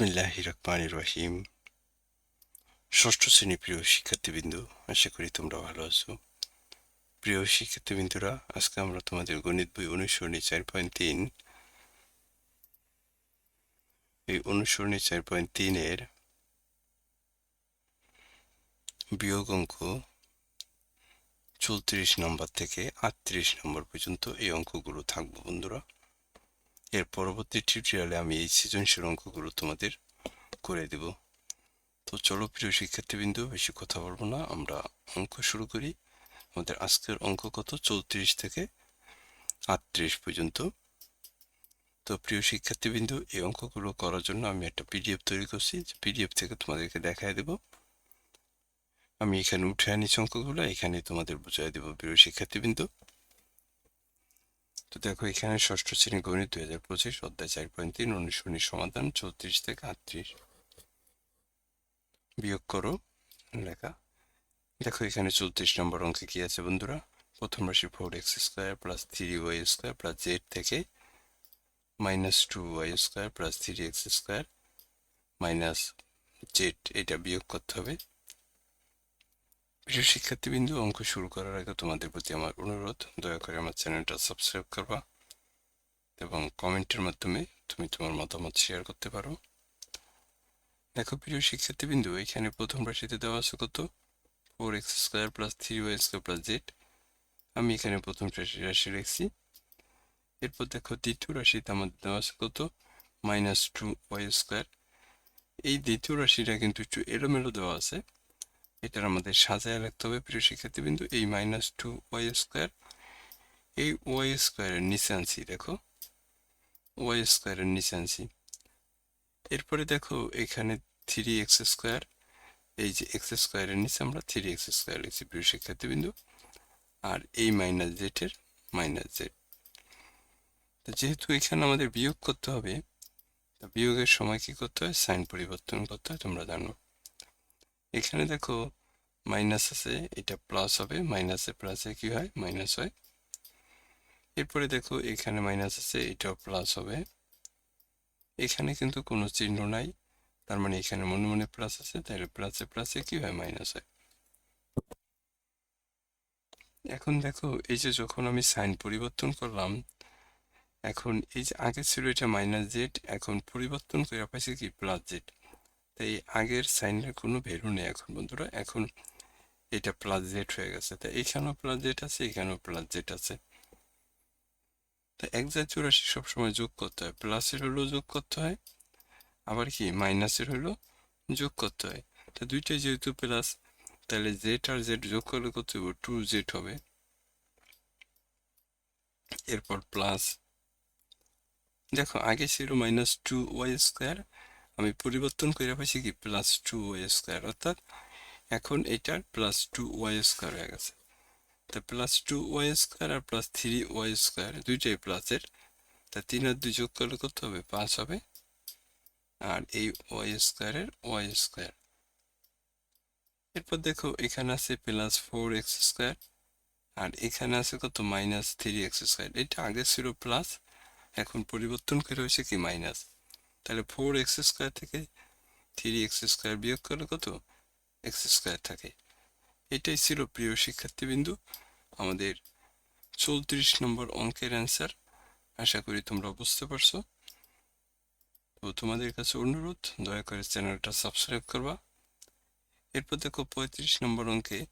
বিসমিল্লাহ রহিম ষষ্ঠ শ্রেণি প্রিয় শিক্ষার্থীবৃন্দ, আশা করি তোমরা ভালো আছো। প্রিয় শিক্ষার্থীবৃন্দরা, আজকে আমরা তোমাদের গণিত বই অনুসরণী চার পয়েন্ট তিন। এই অনুসরণী চার পয়েন্ট তিনের বিয়োগ অঙ্ক চৌত্রিশ নম্বর থেকে আটত্রিশ নম্বর পর্যন্ত এই অঙ্কগুলো থাকব বন্ধুরা। এর পরবর্তী টিউটোরিয়ালে আমি এই সৃজনশীল অঙ্কগুলো তোমাদের করে দেব। তো চলো প্রিয় শিক্ষার্থীবৃন্দ, বেশি কথা বলব না, আমরা অঙ্ক শুরু করি। আমাদের আজকের অঙ্ক কত? চৌত্রিশ থেকে আটত্রিশ পর্যন্ত। তো প্রিয় শিক্ষার্থীবৃন্দ, এই অঙ্কগুলো করার জন্য আমি একটা পিডিএফ তৈরি করছি। পিডিএফ থেকে তোমাদেরকে দেখায় দেব। আমি এখানে উঠে আনিছি অঙ্কগুলো এখানে তোমাদের বুঝাই দেব প্রিয় শিক্ষার্থীবৃন্দ। তো দেখো, এখানে ষষ্ঠ শ্রেণি গণিত দুই হাজার পঁচিশ, অধ্যায় চার পয়েন্ট তিন, অনুশীলনী সমাধান চৌত্রিশ থেকে আটত্রিশ। বিয়োগ করো, লেখা। দেখো, এখানে চৌত্রিশ নম্বর অঙ্কে কি আছে বন্ধুরা? প্রথম রাশি four x square plus three y square plus z থেকে minus two y square plus three x square minus z এটা বিয়োগ করতে হবে। প্রিয় শিক্ষার্থীবৃন্দু, অঙ্ক শুরু করার আগে তোমাদের প্রতি আমার অনুরোধ, দয়া করে আমার চ্যানেলটা সাবস্ক্রাইব করবা এবং কমেন্টের মাধ্যমে তুমি তোমার মতামত শেয়ার করতে পারো। দেখো প্রিয় শিক্ষার্থীবৃন্দু, এখানে প্রথম রাশিতে দেওয়া আছে কত? Four x square plus three y square plus z আমি এখানে প্রথম রাশি রেখেছি এরপর দেখো দ্বিতীয় রাশিতে আমাদের দেওয়া আছে কত? মাইনাস টু ওয়াই স্কোয়ার এই দ্বিতীয় রাশিটা কিন্তু একটু এলোমেলো দেওয়া আছে। এটার আমাদের সাজায় রাখতে হবে। প্রিয় শিক্ষার্থীবৃন্দু, এই মাইনাস টু ওয়াই স্কোয়ার এই ওয়াই স্কোয়ারের নিচে আনছি দেখো ওয়াই স্কোয়ারের নিচে আনছি এরপরে দেখো এখানে থ্রি এক্স স্কোয়ার এই যে এক্স স্কোয়ারের নিচে আমরা থ্রি এক্স স্কোয়ার লিখছি প্রিয় শিক্ষার্থীবৃন্দু, আর এই মাইনাস জেটের মাইনাস জেড তো যেহেতু এখানে আমাদের বিয়োগ করতে হবে বিয়োগের সময় কি করতে হয়? সাইন পরিবর্তন করতে হয়, তোমরা জানো। এখানে দেখো মাইনাস আছে, এটা প্লাস হবে মাইনাসে প্লাসে কি হয়? মাইনাস হয়। এরপরে দেখো এখানে মাইনাস আছে, এটাও প্লাস হবে। এখানে কিন্তু কোনো চিহ্ন নাই, তার মানে এখানে মনে মনে প্লাস আছে, তাহলে প্লাসে প্লাসে কি হয়? মাইনাস হয়। এখন দেখো, এই যে যখন আমি সাইন পরিবর্তন করলাম, এখন এই যে আগে ছিল এটা মাইনাস জেড এখন পরিবর্তন করে পাইছে কি প্লাস জেড তাই আগের সাইনের কোনো ভ্যালু নেই এখন বন্ধুরা। এখন এটা প্লাস জেড হয়ে গেছে। তাই এখানেও প্লাস জেড আছে, এখানেও প্লাস জেড আছে। তা এক জাতীয় রাশি সবসময় যোগ করতে হয়। প্লাসের হলেও যোগ করতে হয়, আবার কি মাইনাসের হলেও যোগ করতে হয়। তা দুইটাই যেহেতু প্লাস তাহলে জেড আর জেড যোগ করলে করতে হবে টু জেড হবে। এরপর প্লাস দেখো, আগে ছিল মাইনাস টু ওয়াই স্কোয়ার আমি পরিবর্তন করে পাইছি কি? প্লাস টু ওয়াই স্কোয়ার অর্থাৎ এখন এটার প্লাস টু ওয়াই স্কোয়ার হয়ে গেছে। তা প্লাস টু ওয়াই স্কোয়ার আর প্লাস থ্রি ওয়াই স্কোয়ার দুইটাই প্লাসের তা তিন আর দুই যোগ করলে কত হবে? পাঁচ হবে। আর এই ওয়াই স্কোয়ারের ওয়াই স্কোয়ার এরপর দেখো, এখানে আছে প্লাস ফোর এক্স স্কোয়ার আর এখানে আছে কত? মাইনাস থ্রি এক্স স্কোয়ার এটা আগে ছিল প্লাস এখন পরিবর্তন করে হয়েছে কি? মাইনাস তাহলে ফোর এক্স স্কোয়ার থেকে থ্রি এক্স স্কোয়ার বিয়োগ করলে কত? এক্স স্কোয়ার থাকে। এটাই ছিল প্রিয় শিক্ষার্থীবিন্দু, আমাদের চৌত্রিশ নম্বর অঙ্কের অ্যান্সার আশা করি তোমরা বুঝতে পারছ। তো তোমাদের কাছে অনুরোধ, দয়া করে চ্যানেলটা সাবস্ক্রাইব করবা। এরপর দেখো পঁয়ত্রিশ নম্বর অঙ্কে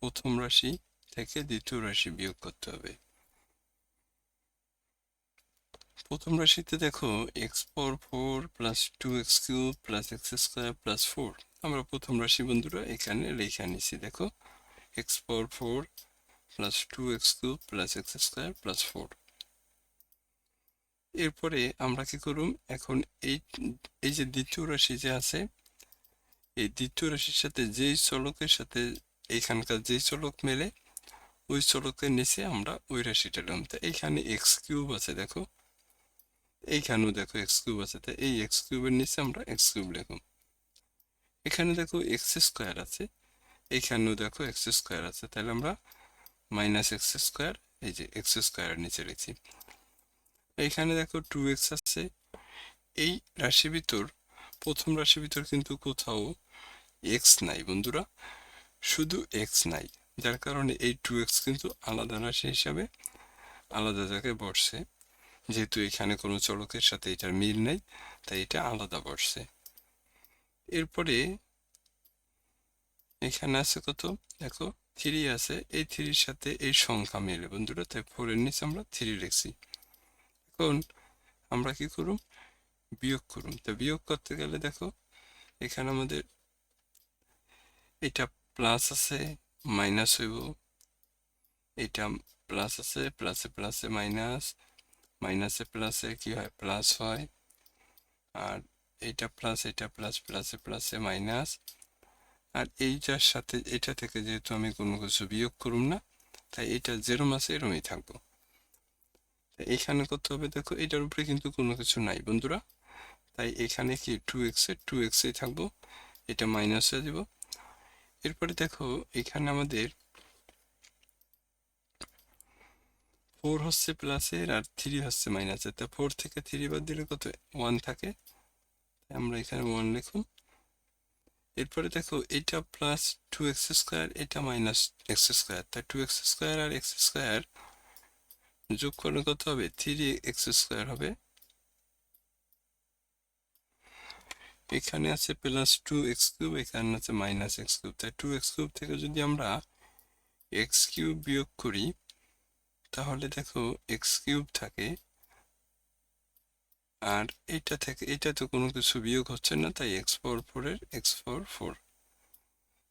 প্রথম রাশি থেকে দ্বিতীয় রাশি বিয়োগ করতে হবে। প্রথম রাশিতে দেখো x power four plus two x cube plus x square plus four আমরা প্রথম রাশি বন্ধুরা এখানে লেখা নিছি, দেখো। X power four plus two x cube plus x square plus four এরপরে আমরা কি করুম, এখন এই এই যে দ্বিতীয় রাশি যে আছে, এই দ্বিতীয় রাশির সাথে যেই চলকের সাথে এইখানকার যেই চলক মেলে, ওই চলকের নিচে আমরা ওই রাশিটা নিলাম। তো এইখানে এক্স কিউব আছে, দেখো। এইখানেও দেখো এক্স কিউব আছে, তো এই এক্স কিউবের নিচে আমরা এক্স কিউব লিখুন এখানে দেখো এক্স স্কোয়ার আছে, এইখানেও দেখো এক্স স্কোয়ার আছে, তাহলে আমরা মাইনাস এক্স স্কোয়ার এই যে এক্স স্কোয়ারের নিচে লিখছি। এইখানে দেখো টু এক্স আছে, এই রাশি ভিতর, প্রথম রাশির ভিতর কিন্তু কোথাও এক্স নাই বন্ধুরা, শুধু এক্স নাই, যার কারণে এই টু এক্স কিন্তু আলাদা রাশি হিসাবে আলাদা জায়গায় বসছে যেহেতু এখানে কোনো চলকের সাথে এটার মিল নেই, তাই এটা আলাদা বসছে এরপরে এখানে আছে কত? দেখো থ্রি আছে। এই থ্রির সাথে এই সংখ্যা মেলে বন্ধুরা, তাই ফোরের নিচে আমরা থ্রি লিখছি। এখন আমরা কি করুম? বিয়োগ করুন তো বিয়োগ করতে গেলে দেখো, এখানে আমাদের এটা প্লাস আছে মাইনাস হইব। এটা প্লাস আছে প্লাসে প্লাসে মাইনাস মাইনাসে প্লাসে কি হয়? প্লাস হয়। আর এটা প্লাস এটা প্লাস প্লাসে প্লাসে মাইনাস আর এইটার সাথে, এটা থেকে যেহেতু আমি কোনো কিছু বিয়োগ করুম না, তাই এটা যেরম আছে এরমই থাকব। এখানে করতে হবে, দেখো এটার উপরে কিন্তু কোনো কিছু নাই বন্ধুরা। তাই এখানে কি টু এক্সে টু এক্সে থাকব। এটা মাইনাস হয়ে এরপরে দেখো, এখানে আমাদের ফোর হচ্ছে প্লাসের আর থ্রি হচ্ছে মাইনাসের তা ফোর থেকে থ্রি বাদ দিলে কত? ওয়ান থাকে। আমরা এখানে ওয়ান লিখুন। এরপরে দেখো, এটা প্লাস টু এক্স স্কোয়ার এটা মাইনাস এক্স স্কোয়ার তাই টু এক্স স্কোয়ার আর এক্স স্কোয়ার যোগ করলে কত হবে? থ্রি এক্স স্কোয়ার হবে। এখানে আছে প্লাস টু এক্স কিউব এখানে আছে মাইনাস এক্স কিউব তাই টু এক্স কিউব থেকে যদি আমরা এক্স কিউব বিয়োগ করি তাহলে দেখো এক্স কিউব থাকে আর এটা থেকে এটা তো কোনো কিছু বিয়োগ হচ্ছে না, তাই এক্স ফোর ফোরের এক্স ফোর ফোর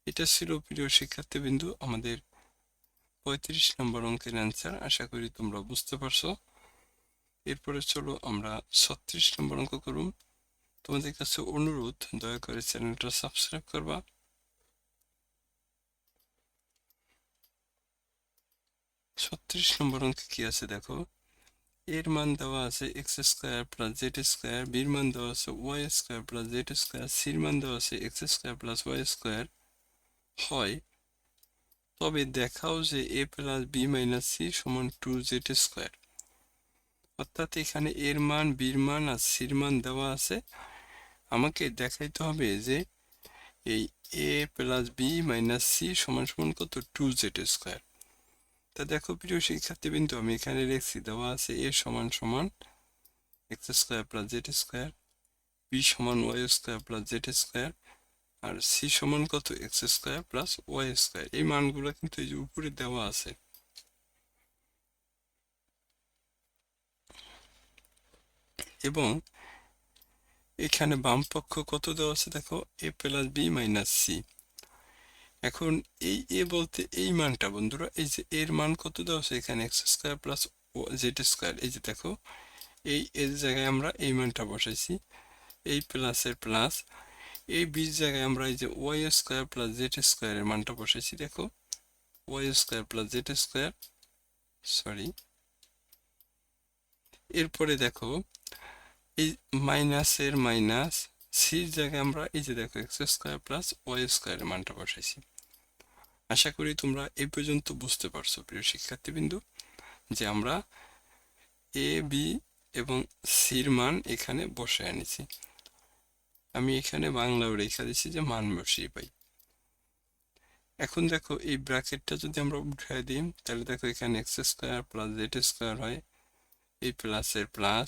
এটা ছিল প্রিয় শিক্ষার্থীবৃন্দু, আমাদের পঁয়ত্রিশ নম্বর অঙ্কের অ্যান্সার আশা করি তোমরা বুঝতে পারছ। এরপরে চলো আমরা ছত্রিশ নম্বর অঙ্ক করুন। তোমাদের কাছে অনুরোধ, দয়া করে চ্যানেলটা সাবস্ক্রাইব করবা। ছত্রিশ নম্বর অঙ্কে কি আছে দেখো? এর মান দেওয়া আছে x square plus z square বির মান দেওয়া আছে y square plus z square সির মান দেওয়া আছে x square plus y square হয়। তবে দেখাও যে a plus b minus c সমান টু জেড স্কোয়ার অর্থাৎ এখানে এর মান বির মান আর সির মান দেওয়া আছে। আমাকে দেখাইতে হবে যে এই a plus b minus c সমান সমান কত? টু জেড স্কোয়ার তা দেখো প্রিয় শিক্ষার্থীবৃন্দ, আমি এখানে লিখছি দেওয়া আছে এ সমান সমান x square plus z square, b সমান y square plus z square, আর সি সমান কত? X square plus y square. এই মানগুলো কিন্তু এই যে উপরে দেওয়া আছে। এবং এখানে বাম পক্ষ কত দেওয়া আছে দেখো? A plus b minus c. এখন এই, এ বলতে এই মানটা বন্ধুরা, এই যে এর মান কত দেওয়া আছে এখানে? X square plus z square. এই যে দেখো, এই, এর জায়গায় আমরা এই মানটা বসাইছি। এই প্লাসের প্লাস, এই বির জায়গায় আমরা এই যে ওয়াই স্কোয়ার প্লাস জেড স্কোয়ারের মানটা বসাইছি, দেখো। Y square plus z square, sorry. এরপরে দেখো, এই মাইনাসের মাইনাস সির জায়গায় আমরা এই যে দেখো, এক্স স্কোয়ার প্লাস ওয়াই স্কোয়ারের মানটা বসাইছি। আশা করি তোমরা এই পর্যন্ত বুঝতে পারছ, প্রিয় শিক্ষার্থীবৃন্দু, যে আমরা এ বি এবং সির মান এখানে বসে আনিছি আমি এখানে বাংলাও রেখা দিচ্ছি যে মান বসিয়ে পাই। এখন দেখো এই ব্র্যাকেটটা যদি আমরা উঠাই দিই, তাহলে দেখো এখানে x square plus z square হয়, এই প্লাসের প্লাস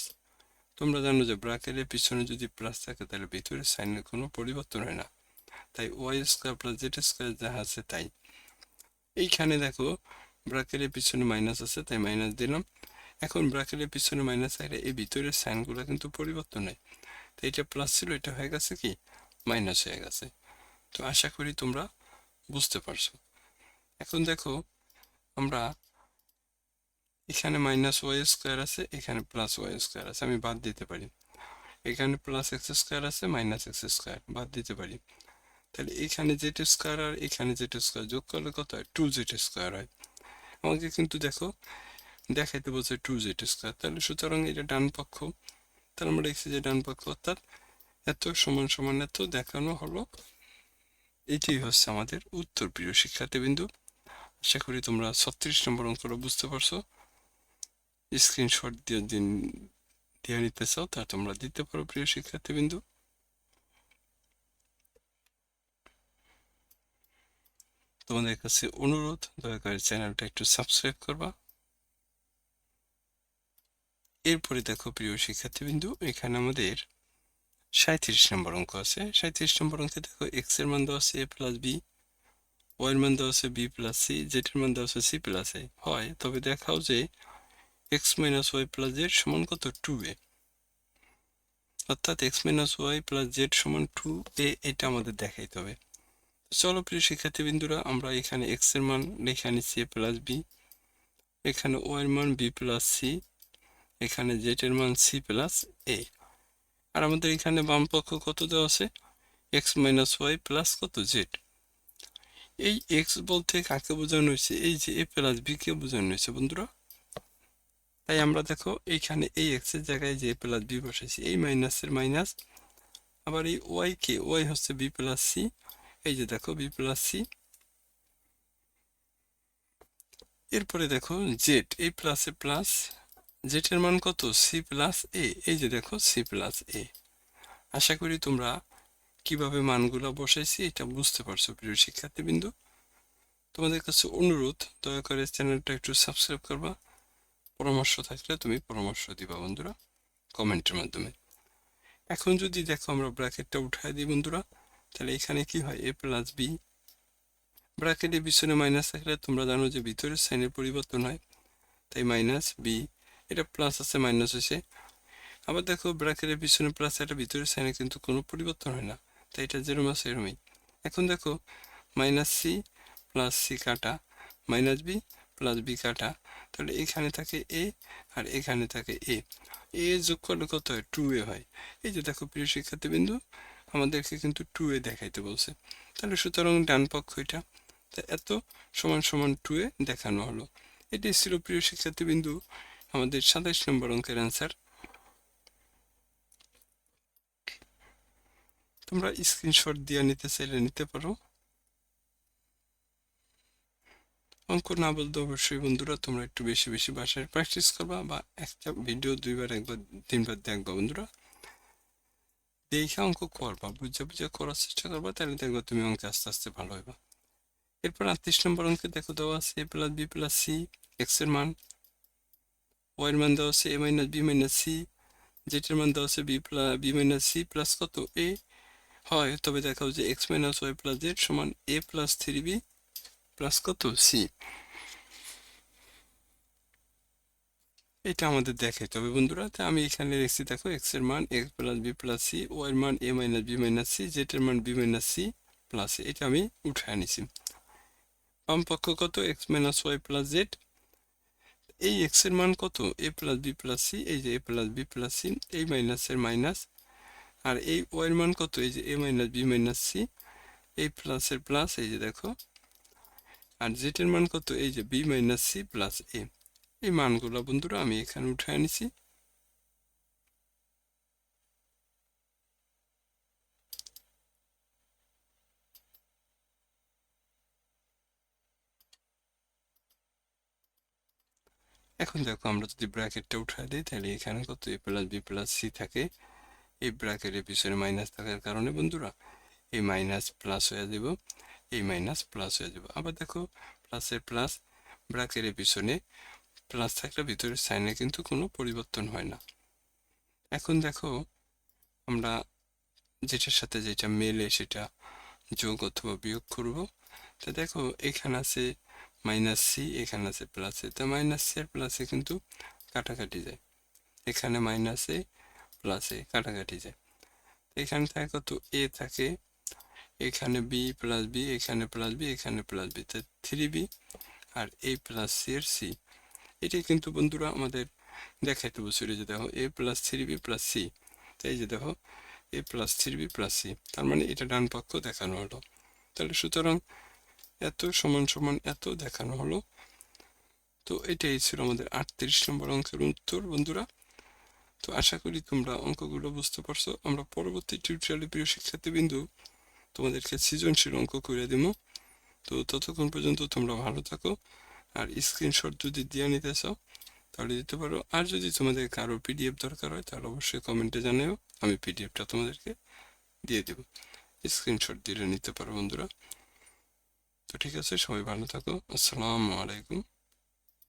তোমরা জানো যে ব্র্যাকেটের পিছনে যদি প্লাস থাকে, তাহলে ভিতরে সাইনের কোনো পরিবর্তন হয় না। তাই y square plus z square যা আছে তাই। এইখানে দেখো ব্র্যাকেটের পিছনে মাইনাস আছে, তাই মাইনাস দিলাম। এখন ব্র্যাকেটের পিছনে মাইনাস আইলে এই ভিতরের সাইনগুলো কিন্তু পরিবর্তন হয়। তো এটা প্লাস ছিল, এটা হয়ে গেছে কি? মাইনাস হয়ে গেছে। তো আশা করি তোমরা বুঝতে পারছ। এখন দেখো, আমরা এখানে মাইনাস ওয়াই স্কোয়ার আছে, এখানে প্লাস ওয়াই স্কোয়ার আছে। আমি বাদ দিতে পারি। এখানে প্লাস এক্স স্কোয়ার আছে মাইনাস এক্স স্কোয়ার বাদ দিতে পারি। তাহলে এখানে জেড স্কোয়ার আর এখানে জেড স্কোয়ার যোগ করলে কত হয়? টু জেড স্কোয়ার হয়। আমাকে কিন্তু দেখো, দেখাইতে বলছে টু জেড স্কোয়ার তাহলে সুতরাং এটা ডান পক্ষ। তাহলে আমরা দেখছি যে ডান পক্ষ অর্থাৎ এত সমান সমান এত দেখানো হলো। এটি হচ্ছে আমাদের উত্তর প্রিয় শিক্ষার্থীবিন্দু। আশা করি তোমরা ছত্রিশ নম্বর অঙ্কটা বুঝতে পারছ। স্ক্রিনশট দিয়ে দিন দিয়ে নিতে চাও, তা তোমরা দিতে পারো প্রিয় শিক্ষার্থীবিন্দু। তোমাদের কাছে অনুরোধ, দয়া করে চ্যানেলটা একটু সাবস্ক্রাইব করবা। এরপরে দেখো প্রিয় শিক্ষার্থীবৃন্দু, এখানে আমাদের সাঁত্রিশ নম্বর অঙ্ক আছে। সাঁত্রিশ নম্বর অঙ্কে দেখো এক্সের মান দেওয়া আছে এ প্লাস বি ওয়াই এর মান দেওয়া আছে বি প্লাস সি জেড এর মান দেওয়া আছে সি প্লাস এ হয়, তবে দেখাও যে x minus y plus z সমান কত? টু এ অর্থাৎ x minus y plus z সমান টু এ এটা আমাদের দেখাইতে হবে। চলো প্রিয় শিক্ষার্থীবৃন্দুরা, আমরা এখানে এক্সের মান লিখে নিচ্ছি এ প্লাস বি এখানে ওয়াই এর মান বি প্লাস সি এখানে জেড এর মান সি প্লাস এ আর আমাদের এখানে বাম পক্ষ কত দেওয়া আছে? এক্স মাইনাস ওয়াই প্লাস কত জেড এই এক্স বলতে কাকে বোঝানো হয়েছে? এই যে এ প্লাস বি কে বোঝানো হয়েছে বন্ধুরা। তাই আমরা দেখো এইখানে এই এক্সের জায়গায় যে এ প্লাস বি বসেছি এই মাইনাসের মাইনাস আবার এই ওয়াই কে ওয়াই হচ্ছে বি প্লাস সি এই যে দেখো বি প্লাস সি এরপরে দেখো জেড এই প্লাসে প্লাস জেড এর মান কত? সি প্লাস এ এই যে দেখো সি প্লাস এ আশা করি তোমরা কীভাবে মানগুলো বসাইছি এটা বুঝতে পারছ প্রিয় শিক্ষার্থীবৃন্দু। তোমাদের কাছে অনুরোধ, দয়া করে চ্যানেলটা একটু সাবস্ক্রাইব করবা। পরামর্শ থাকলে তুমি পরামর্শ দিবা বন্ধুরা কমেন্টের মাধ্যমে। এখন যদি দেখো আমরা ব্র্যাকেটটা উঠাই দিই বন্ধুরা তাহলে এখানে কি হয়? এ প্লাস বি ব্র্যাকেটের পিছনে মাইনাস থাকলে তোমরা জানো যে ভিতরের সাইনের পরিবর্তন হয়। তাই মাইনাস বি এটা প্লাস আছে মাইনাস হয়েছে। আবার দেখো ব্র্যাকেটের পিছনে প্লাস এটা ভিতরের সাইনে কিন্তু কোনো পরিবর্তন হয় না। তাই এটা যেরম আছে এরমই। এখন দেখো মাইনাস সি প্লাস সি কাটা মাইনাস বি প্লাস বি কাটা। তাহলে এখানে থাকে এ আর এখানে থাকে এ এ যোগ করলে কত হয়? টু এ হয়। এই যে দেখো প্রিয় শিক্ষার্থীবৃন্দু আমাদেরকে কিন্তু টু এ দেখাইতে বলছে। তাহলে সুতরাং ডান পক্ষ এটা। এত সমান সমান টু এ দেখানো হলো। এটি ছিল প্রিয় শিক্ষার্থীবৃন্দু, আমাদের সাতাইশ নম্বর অঙ্কের অ্যান্সার তোমরা স্ক্রিনশট দিয়ে নিতে চাইলে নিতে পারো। অঙ্ক না বলতে অবশ্যই বন্ধুরা, তোমরা একটু বেশি বেশি বাসায় প্র্যাকটিস করবা বা একটা ভিডিও দুইবার, একবার, তিনবার দেখবা বন্ধুরা। দেখে অঙ্ক করবা, বুঝে বুঝে করার চেষ্টা করবা, তাহলে দেখবা তুমি অঙ্কে আস্তে আস্তে ভালো হইবা। এরপর আটত্রিশ নম্বর অঙ্কে দেখো দেওয়া আছে A plus B plus C এক্সের মান। ওয়াই মান দেওয়া আছে A minus B minus C Z এর মান দেওয়া আছে B plus B minus C plus কত? এ হয়, তবে দেখাও যে X minus Y plus Z সমান A plus three B plus কত? সি এটা আমাদের দেখাইতে হবে বন্ধুরা। তো আমি এখানে দেখছি, দেখো এক্সের মান X plus B plus C Y এর মান A minus B minus C Z এর মান বি মাইনাস সি প্লাস এটা আমি উঠায় নিছি বাম পক্ষ কত? X minus y plus z এই এক্সের মান কত? A plus b plus c এই যে a plus b plus c এই মাইনাসের মাইনাস আর এই ওয়াই এর মান কত? এই যে a minus b minus c এই প্লাসের প্লাস এই যে দেখো। আর জেড এর মান কত? এই যে b minus c plus a এই মানগুলো, বন্ধুরা, আমি এখানে উঠে আনিছি এখন দেখো, আমরা যদি ব্র্যাকেটটা উঠাই দিই, তাহলে এখানে কত? A plus, b plus, c থাকে। এই ব্র্যাকেটের পিছনে মাইনাস থাকার কারণে, বন্ধুরা, এই মাইনাস প্লাস হয়ে যাব। এই মাইনাস প্লাস হয়ে যাব। আবার দেখো, প্লাসের প্লাস ব্র্যাকেটের পিছনে প্লাস থাকলে ভিতরের সাইনে কিন্তু কোনো পরিবর্তন হয় না। এখন দেখো, আমরা যেটার সাথে যেটা মেলে সেটা যোগ অথবা বিয়োগ করব। তা দেখো, এখানে আছে মাইনাস সি এখানে আছে প্লাসে তা মাইনাস সি আর প্লাসে কিন্তু কাটাকাটি যায়। এখানে মাইনাসে প্লাসে কাটাকাটি যায়। এখানে থাকে কত? এ থাকে। এখানে বি প্লাস বি এখানে প্লাস বি এখানে প্লাস বি তা থ্রি বি আর এ প্লাস সি এর সি এটি কিন্তু বন্ধুরা আমাদের দেখাইতে বছর যে দেখো a plus three b plus c তাই যে দেখো a plus three b plus c তার মানে এটা ডান পক্ষ দেখানো হলো। তাহলে সুতরাং এত সমান সমান এত দেখানো হলো। তো এটাই ছিল আমাদের আটত্রিশ নম্বর অঙ্কের উত্তর বন্ধুরা। তো আশা করি তোমরা অঙ্কগুলো বুঝতে পারছ। আমরা পরবর্তী টিউটোরিয়ালে প্রিয় শিক্ষার্থীবৃন্দু তোমাদেরকে সৃজনশীল অঙ্ক করে দিব। তো ততক্ষণ পর্যন্ত তোমরা ভালো থাকো। আর স্ক্রিনশট যদি দিয়ে নিতে চাও, তাহলে দিতে পারো। আর যদি তোমাদের কারও পিডিএফ দরকার হয়, তাহলে অবশ্যই কমেন্টে জানাও, আমি পিডিএফটা তোমাদেরকে দিয়ে দেব। স্ক্রিনশট দিয়ে নিতে পারো বন্ধুরা। তো তো ঠিক আছে, সবাই ভালো থাকো। আসসালামু আলাইকুম।